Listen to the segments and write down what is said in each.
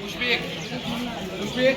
পুষ্পিক পুষ্পিক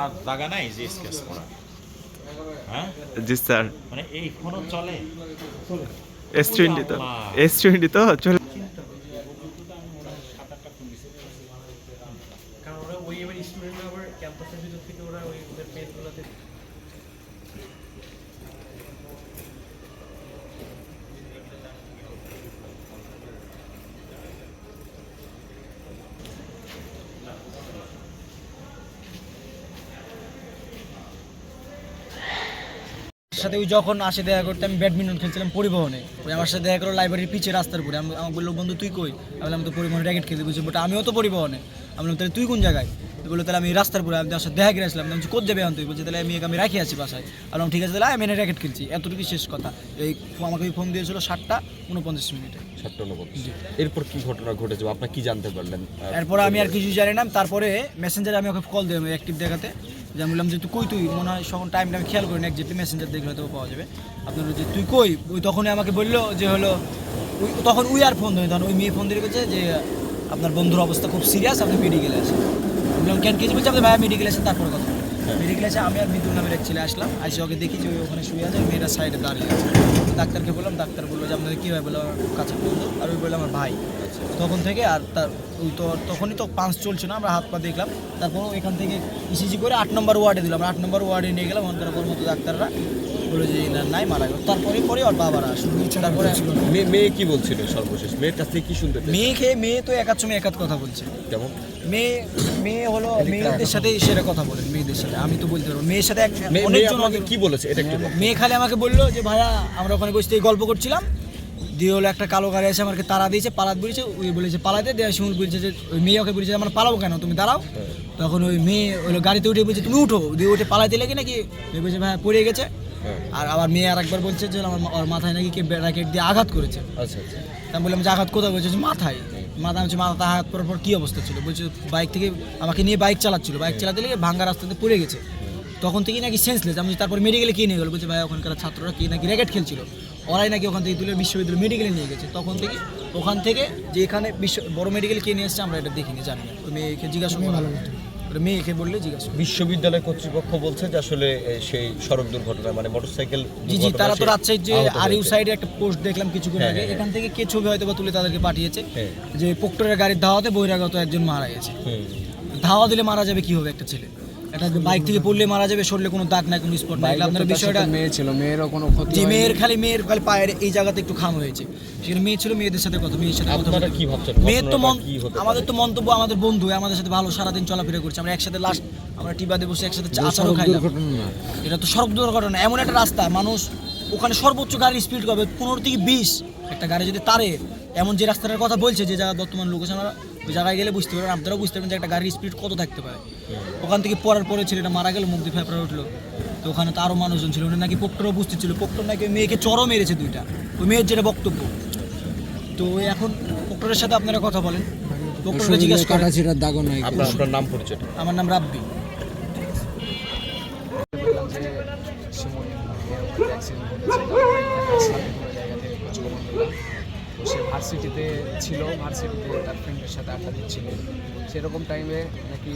আর জায়গা নাই যে স্কেচ করা হ্যাঁ? জি স্যার। মানে এই ফোনও চলে। এস টোয়েন্টি তো। এস টোয়েন্টি তো চলে কারণ ওরা ওই এবার স্টুডেন্ট আবার ক্যাম্পাসের ভিতর থেকে ওরা ওই ওদের পেজগুলোতে সাথে ওই যখন আসে দেখা করতে আমি ব্যাডমিন্টন খেলছিলাম পরিবহনে। ওই আমার সাথে দেখা করল লাইব্রেরির পিছে রাস্তার উপরে। আমি আমাকে বলল বন্ধু তুই কই? আমি বললাম তো পরিবহনে র্যাকেট খেলতে বলছি বট আমিও তো পরিবহনে। আমি বললাম তাহলে তুই কোন জায়গায়? বলল তাহলে আমি রাস্তার উপরে। আমি তার সাথে দেখা করে আসলাম। আমি বলছি, কোথ যাবে? এখন তুই বলছি তাহলে আমি আমি রাখি আছি বাসায়। আমি বললাম ঠিক আছে তাহলে আমি এনে র্যাকেট খেলছি। এতটুকু শেষ কথা। এই আমাকে ওই ফোন দিয়েছিল সাতটা উনপঞ্চাশ মিনিটে। সাতটা উনপঞ্চাশ। এরপর কি ঘটনা ঘটেছে? আপনার কি জানতে পারলেন? এরপর আমি আর কিছু জানি না। তারপরে মেসেঞ্জারে আমি ওকে কল দিলাম অ্যাক্টিভ দেখাতে। যে আমি বললাম যে, তুই কই তুই? মনে হয় সখন টাইমটা আমি খেয়াল করি না যে মেসেঞ্জার দেখলে হয়তো পাওয়া যাবে। আপনার যে তুই কই? ওই তখনই আমাকে বলল যে, হলো, ওই তখন উই আর ফোন ধরে তখন ওই মেয়ে ফোন দিয়ে করছে যে, আপনার বন্ধুর অবস্থা খুব সিরিয়াস আপনি মেডিকেলে আমি বললাম, কেন? কিছু বলছে, আপনি ভাইয়া মেডিকেলে আসেন তারপরে কথা মেডিকেলে ক্লাসে আমি আর মৃদুল নামের এক ছেলে আসলাম। আইসে ওকে দেখি যে ওই ওখানে শুয়ে আছে মেয়েরা সাইডে দাঁড়িয়ে আছে। ডাক্তারকে বললাম ডাক্তার বলল যে আপনাদের কী হয়? বলল আমার কাছে বলল আর ওই বলল আমার ভাই। তখন থেকে আর তার ওই তো তখনই তো পাঁচ চলছে না আমরা হাত পা দেখলাম। তারপর এখান থেকে ইসিজি করে আট নম্বর ওয়ার্ডে দিলাম। আট নম্বর ওয়ার্ডে নিয়ে গেলাম ওখানকার মতো ডাক্তাররা। বলে যে না নাই মারা গেল। তারপরে পরে ওর বাবারা শুধু তারপরে মেয়ে মেয়ে কি বলছিল সর্বশেষ? মেয়ের কাছ থেকে কি শুনতে পেলেন? মেয়ে তো একার সময় একাত কথা বলছে। কেমন? মেয়ে মেয়ে হলো মেয়েদের সাথে সেটা কথা বলেন মেয়েদের সাথে। আমি তো বলতে পারব মেয়ের সাথে অনেকজন আমাকে- কি বলেছে? এটা একটু। মেয়ে খালি আমাকে বলল যে ভাইয়া আমরা ওখানে বসে গল্প করছিলাম। দিয়ে হলো একটা কালো গাড়ি এসে আমাকে তারা দিয়েছে পালাত বলেছে। ওই বলেছে পালাতে দেওয়া শিমুল বলছে যে ওই মেয়ে ওকে বলেছে আমরা পালাবো কেন? তুমি দাঁড়াও। তখন ওই মেয়ে ওই গাড়িতে উঠে বলছে তুমি উঠো। দিয়ে উঠে পালাতে লেগে নাকি? মেয়ে বলছে ভাই পড়ে গেছে। আর আবার মেয়ে আর একবার বলছে যে আমার ওর মাথায় নাকি কে র্যাকেট দিয়ে আঘাত করেছে। আচ্ছা আচ্ছা। আমি বললাম যে আঘাত কোথায় বলছে যে মাথায় মাথা হচ্ছে মাথা আঘাত করার পর কী অবস্থা ছিল? বলছে বাইক থেকে আমাকে নিয়ে বাইক চালাচ্ছিল। বাইক চালাতে লেগে ভাঙ্গা রাস্তাতে পড়ে গেছে। তখন থেকেই নাকি সেন্সলেস আমি তারপর মেডিকেলে কে নিয়ে গেলো? বলছে ভাই ওখানকার ছাত্ররা কি নাকি র্যাকেট খেলছিল? ওরাই নাকি ওখান থেকে তুলে বিশ্ববিদ্যালয় মেডিকেলে নিয়ে গেছে। তখন থেকে ওখান থেকে যে এখানে বিশ্ব বড় মেডিকেল কে নিয়ে এসছে আমরা এটা দেখিনি জানি না। ওই মেয়েকে জিজ্ঞাসা ভালো মেয়েকে বললে জিজ্ঞাসা বিশ্ববিদ্যালয় কর্তৃপক্ষ বলছে যে আসলে সেই সড়ক দুর্ঘটনা মানে মোটরসাইকেল জি জি তারা তো রাজশাহী যে আর ইউ সাইডে একটা পোস্ট দেখলাম কিছুক্ষণ হ্যাঁ, আগে হ্যাঁ, এখান থেকে কে ছবি হয়তো বা তুলে তাদেরকে পাঠিয়েছে হ্যাঁ। যে পোক্টরের গাড়ির ধাওয়াতে বহিরাগত একজন মারা গেছে। ধাওয়া দিলে মারা যাবে কি হবে একটা ছেলে? একটা বাইক থেকে পড়লে মারা যাবে শরীরে কোনো দাগ নাই কোনো স্পট নাই। আপনার বিষয়টা মেয়ে ছিল মেয়েরও কোনো ক্ষতি যে মেয়ের খালি মেয়ের খালি পায়ের এই জায়গাতে একটু খাম হয়েছে। সেখানে মেয়ে ছিল মেয়েদের সাথে কথা মেয়ের সাথে কথা কি ভাবছেন? মেয়ের তো মন? আমাদের তো মন্তব্য আমাদের বন্ধু আমাদের সাথে ভালো সারাদিন চলাফেরা করছে। আমরা একসাথে লাস্ট আমরা টিবাদে বসে একসাথে চা- আচারও খাইলাম এটা তো সড়ক দুর্ঘটনা। এমন একটা রাস্তা মানুষ ওখানে সর্বোচ্চ গাড়ির স্পিড করবে পনেরো থেকে বিশ। একটা গাড়ি যদি তারে এমন যে রাস্তাটার কথা বলছে যে জায়গা বর্তমান লোকেশন আমরা ওই জায়গায় গেলে বুঝতে পারবেন আপনারাও বুঝতে পারবেন যে একটা গাড়ির স্পিড কত থাকতে পারে। ওখান থেকে পড়ার পরে ছেলেটা মারা গেল মুখ দিয়ে ফেপড়া উঠল। তো ওখানে তো আরও মানুষজন ছিল উনি নাকি পোক্টর উপস্থিত ছিল। পোক্টর নাকি ওই মেয়েকে চরও মেরেছে দুইটা। ওই মেয়ের যেটা বক্তব্য। তো এখন পোক্টরের সাথে আপনারা কথা বলেন। পোক্টরকে জিজ্ঞেস করা দাগ আপনার আপনার নাম পরিচয় আমার নাম রাব্বি বললাম যে শিমুল এরকম অ্যাক্সিডেন্ট ঘটেছে সামনে কোনো জায়গা থেকে খোঁজখবর নিলাম তো সে ভার্সিটিতে ছিল ভার্সিটিতে তার ফ্রেন্ডের সাথে আড্ডা দিচ্ছিল। সেরকম টাইমে নাকি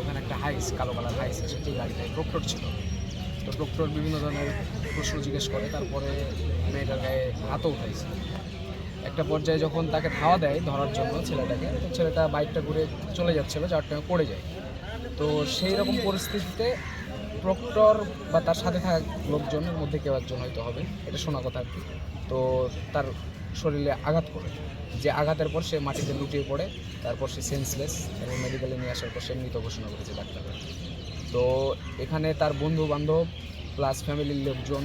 ওখানে একটা হাইস কালো কালার হাইস আছে, যে গাড়িটায় প্রক্টর ছিল। তো প্রক্টর বিভিন্ন ধরনের প্রশ্ন জিজ্ঞেস করে, তারপরে মেয়েটার গায়ে হাতও উঠাইছে। একটা পর্যায়ে যখন তাকে ধাওয়া দেয় ধরার জন্য ছেলেটাকে, তো ছেলেটা বাইকটা ঘুরে চলে যাচ্ছিল যার টাইমে পড়ে যায়। তো সেই রকম পরিস্থিতিতে প্রক্টর বা তার সাথে থাকা লোকজনের মধ্যে কেউ একজন হয়তো হবে, এটা শোনা কথা আর কি। তো তার শরীরে আঘাত করে। যে আঘাতের পর সে মাটিতে লুটিয়ে পড়ে, তারপর সে সেন্সলেস এবং মেডিকেলে নিয়ে আসার পর সে মৃত ঘোষণা করেছে ডাক্তার তো এখানে তার বন্ধু বান্ধব প্লাস ফ্যামিলির লোকজন,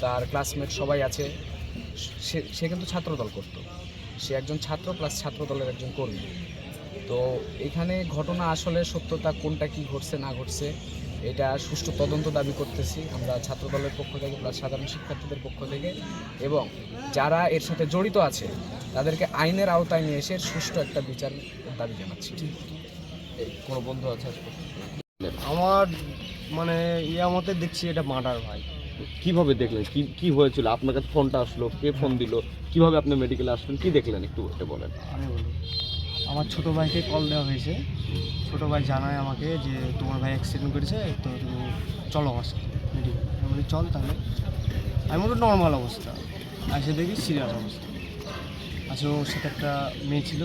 তার ক্লাসমেট সবাই আছে। সে সে কিন্তু ছাত্রদল করতো। সে একজন ছাত্র প্লাস ছাত্রদলের একজন কর্মী। তো এখানে ঘটনা আসলে সত্যতা কোনটা, কি ঘটছে, না ঘটছে এটা সুষ্ঠু তদন্ত দাবি করতেছি আমরা ছাত্রদলের পক্ষ থেকে প্লাস সাধারণ শিক্ষার্থীদের পক্ষ থেকে। এবং যারা এর সাথে জড়িত আছে তাদেরকে আইনের আওতায় নিয়ে এসে সুষ্ঠু একটা বিচার দাবি জানাচ্ছি। এই কোনো বন্ধু আছে আমার মানে ইয়া মতে দেখছি এটা মার্ডার ভাই। কীভাবে দেখলেন? কি কি হয়েছিল? আপনার কাছে ফোনটা আসলো কে ফোন দিল? কীভাবে আপনি মেডিকেলে আসলেন? কি দেখলেন একটু এটা বলেন? আমি বলি আমার ছোট ভাইকে কল দেওয়া হয়েছে। ছোট ভাই জানায় আমাকে যে তোমার ভাই অ্যাক্সিডেন্ট করেছে তো তুমি চলো আমার সাথে। মেডিকেল আমি বলি চল তাহলে। আমি বলি নর্মাল অবস্থা। এসে দেখি সিরিয়াস অবস্থা। আচ্ছা ওর সাথে একটা মেয়ে ছিল।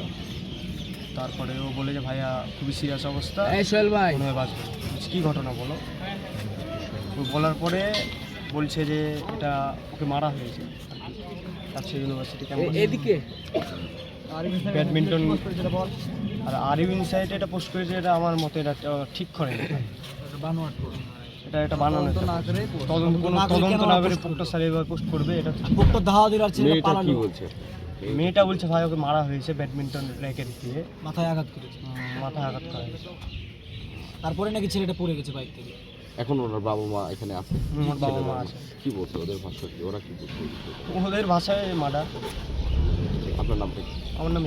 তারপরে ও বলে যে ভাইয়া খুবই সিরিয়াস অবস্থা। সোহেল ভাই। বাঁচবে। কী ঘটনা বলো? ও বলার পরে বলছে যে এটা ওকে মারা হয়েছে। রাজশাহী ইউনিভার্সিটি ক্যাম্পাস এদিকে। ব্যাডমিন্টন আর আরিবিন সাইডে এটা পোস্ট করেছে এটা আমার মতে এটা ঠিক করে এটা এটা বানানো করে তদন্ত কোনো না করে তদন্ত না করে পোস্টটা স্যার এবার পোস্ট করবে এটা বুকটা ধাওয়া মেয়েটা কি বলছে? মেয়েটা বলছে ভাই ওকে মারা হয়েছে ব্যাডমিন্টন র্যাকেট দিয়ে। মাথায় আঘাত করেছে। মাথায় আঘাত করা হয়েছে। তারপরে নাকি ছেলেটা পড়ে গেছে বাইক থেকে। এখন ওনার বাবা মা এখানে আছে? ওর বাবা মা আছে। কি বলছে ওদের ভাষা ওরা কি বলছে? ওদের ভাষায় মার্ডার। আপনার নাম কি? আমার নাম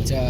আচ্ছা